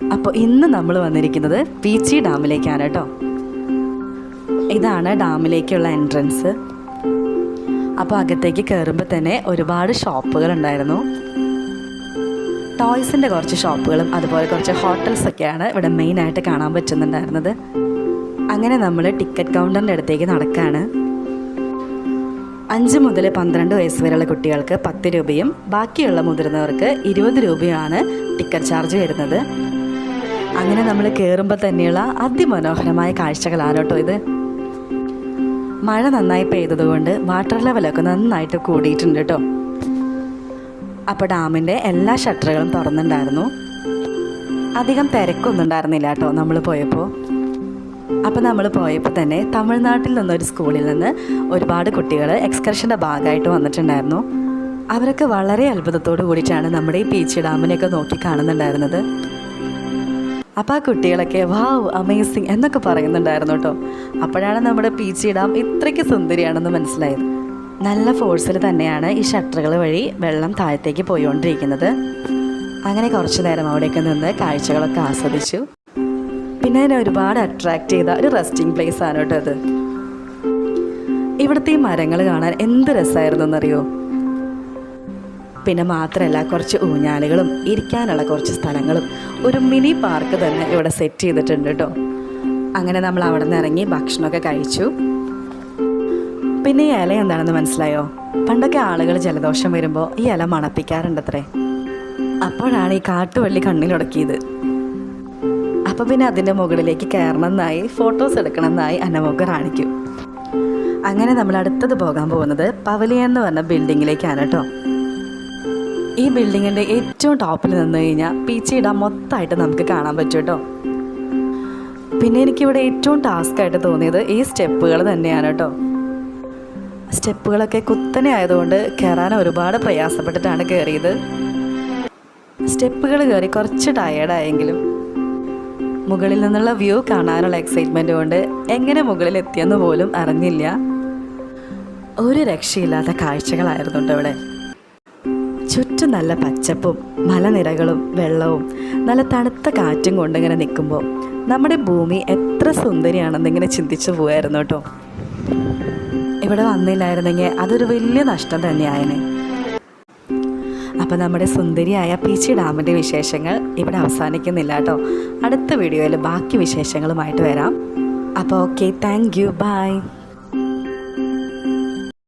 അപ്പോൾ ഇന്ന് നമ്മൾ വന്നിരിക്കുന്നത് പീച്ചി ഡാമിലേക്കാണ് കേട്ടോ. ഇതാണ് ഡാമിലേക്കുള്ള എൻട്രൻസ് അപ്പോൾ അകത്തേക്ക് കയറുമ്പോൾ തന്നെ ഒരുപാട് ഷോപ്പുകൾ ഉണ്ടായിരുന്നു. ടോയ്സിന്റെ കുറച്ച് ഷോപ്പുകളും അതുപോലെ കുറച്ച് ഹോട്ടൽസൊക്കെയാണ് ഇവിടെ മെയിനായിട്ട് കാണാൻ പറ്റുന്നുണ്ടായിരുന്നത്. അങ്ങനെ നമ്മൾ ടിക്കറ്റ് കൗണ്ടറിന്റെ അടുത്തേക്ക് നടക്കുകയാണ് അഞ്ച് മുതൽ പന്ത്രണ്ട് വയസ്സ് വരെയുള്ള കുട്ടികൾക്ക് പത്ത് രൂപയും ബാക്കിയുള്ള മുതിർന്നവർക്ക് ഇരുപത് രൂപയാണ് ടിക്കറ്റ് ചാർജ് വരുന്നത്. അങ്ങനെ നമ്മൾ കയറുമ്പോൾ തന്നെയുള്ള അതിമനോഹരമായ കാഴ്ചകളാണ് കേട്ടോ ഇത്. മഴ നന്നായി പെയ്തതുകൊണ്ട് വാട്ടർ ലെവലൊക്കെ നന്നായിട്ട് കൂടിയിട്ടുണ്ട് കേട്ടോ. അപ്പോൾ ഡാമിന്റെ എല്ലാ ഷട്ടറുകളും തുറന്നിട്ടുണ്ടായിരുന്നു. അധികം തിരക്കൊന്നും ഉണ്ടായിരുന്നില്ല കേട്ടോ നമ്മൾ പോയപ്പോൾ അപ്പോൾ നമ്മൾ പോയപ്പോൾ തന്നെ തമിഴ്നാട്ടിൽ നിന്നൊരു സ്കൂളിൽ നിന്ന് ഒരുപാട് കുട്ടികൾ എക്സ്കർഷന്റെ ഭാഗമായിട്ട് വന്നിട്ടുണ്ടായിരുന്നു. അവരൊക്കെ വളരെ അത്ഭുതത്തോടു കൂടിയിട്ടാണ് നമ്മുടെ ഈ പീച്ച് ഡാമിനെയൊക്കെ നോക്കി കാണുന്നുണ്ടായിരുന്നത്. അപ്പോൾ ആ കുട്ടികളൊക്കെ വാവ് അമേസിങ് എന്നൊക്കെ പറയുന്നുണ്ടായിരുന്നു കേട്ടോ. അപ്പോഴാണ് നമ്മുടെ പീച്ചി ഡാം ഇത്രയ്ക്ക് സുന്ദരിയാണെന്ന് മനസ്സിലായത്. നല്ല ഫോഴ്സിൽ തന്നെയാണ് ഈ ഷട്ടറുകൾ വഴി വെള്ളം താഴത്തേക്ക് പോയിക്കൊണ്ടിരിക്കുന്നത്. അങ്ങനെ കുറച്ച് നേരം അവിടെയൊക്കെ നിന്ന് കാഴ്ചകളൊക്കെ ആസ്വദിച്ചു. പിന്നെ എന്നെ ഒരുപാട് അട്രാക്റ്റ് ചെയ്ത ഒരു റെസ്റ്റിംഗ് പ്ലേസ് ആണ് കേട്ടോ അത് ഇവിടുത്തെ ഈ മരങ്ങൾ കാണാൻ എന്ത് രസമായിരുന്നു എന്നറിയോ? പിന്നെ മാത്രമല്ല കുറച്ച് ഊഞ്ഞാലുകളും ഇരിക്കാനുള്ള കുറച്ച് സ്ഥലങ്ങളും. ഒരു മിനി പാർക്ക് തന്നെ ഇവിടെ സെറ്റ് ചെയ്തിട്ടുണ്ട് കേട്ടോ അങ്ങനെ നമ്മൾ അവിടെ നിന്ന് ഇറങ്ങി ഭക്ഷണമൊക്കെ കഴിച്ചു. പിന്നെ ഈ ഇല എന്താണെന്ന് മനസ്സിലായോ? പണ്ടൊക്കെ ആളുകൾ ജലദോഷം വരുമ്പോൾ ഈ ഇല മണപ്പിക്കാറുണ്ടത്രേ. അപ്പോഴാണ് ഈ കാട്ടുവള്ളി കണ്ണിലുടക്കിയത് അപ്പോൾ പിന്നെ അതിന്റെ മുകളിലേക്ക് കയറണമെന്നായി ഫോട്ടോസ് എടുക്കണമെന്നായി അന്നമൊക്കെ കാണിക്കും അങ്ങനെ നമ്മൾ അടുത്തത് പോകാൻ പോകുന്നത് പവലിയൻ എന്ന് പറഞ്ഞ ബിൽഡിങ്ങിലേക്കാണ് കേട്ടോ ഈ ബിൽഡിങ്ങിന്റെ ഏറ്റവും ടോപ്പിൽ നിന്ന് കഴിഞ്ഞാൽ പീച്ചി ഡാം മൊത്തമായിട്ട് നമുക്ക് കാണാൻ പറ്റും കേട്ടോ. പിന്നെ എനിക്കിവിടെ ഏറ്റവും ടാസ്ക് ആയിട്ട് തോന്നിയത് ഈ സ്റ്റെപ്പുകൾ തന്നെയാണ് കേട്ടോ. സ്റ്റെപ്പുകളൊക്കെ കുത്തനെ ആയതുകൊണ്ട് കയറാൻ ഒരുപാട് പ്രയാസപ്പെട്ടിട്ടാണ് കയറിയത്. സ്റ്റെപ്പുകൾ കയറി കുറച്ച് ടയേർഡായെങ്കിലും മുകളിൽ നിന്നുള്ള വ്യൂ കാണാനുള്ള എക്സൈറ്റ്മെന്റ് കൊണ്ട് എങ്ങനെ മുകളിൽ എത്തിയെന്ന് പോലും അറിഞ്ഞില്ല. ഒരു രക്ഷയില്ലാത്ത കാഴ്ചകളായിരുന്നു ഇവിടെ. ചുറ്റും നല്ല പച്ചപ്പും മലനിരകളും വെള്ളവും നല്ല തണുത്ത കാറ്റും കൊണ്ടിങ്ങനെ നിൽക്കുമ്പോൾ നമ്മുടെ ഭൂമി എത്ര സുന്ദരിയാണെന്ന് ഇങ്ങനെ ചിന്തിച്ചു പോയായിരുന്നു കേട്ടോ. ഇവിടെ വന്നില്ലായിരുന്നെങ്കിൽ അതൊരു വലിയ നഷ്ടം തന്നെയായനെ. അപ്പോൾ നമ്മുടെ സുന്ദരിയായ പീച്ചി ഡാമിന്റെ വിശേഷങ്ങൾ ഇവിടെ അവസാനിക്കുന്നില്ല കേട്ടോ. അടുത്ത വീഡിയോയിൽ ബാക്കി വിശേഷങ്ങളുമായിട്ട് വരാം. അപ്പോൾ ഓക്കെ താങ്ക് യു ബൈ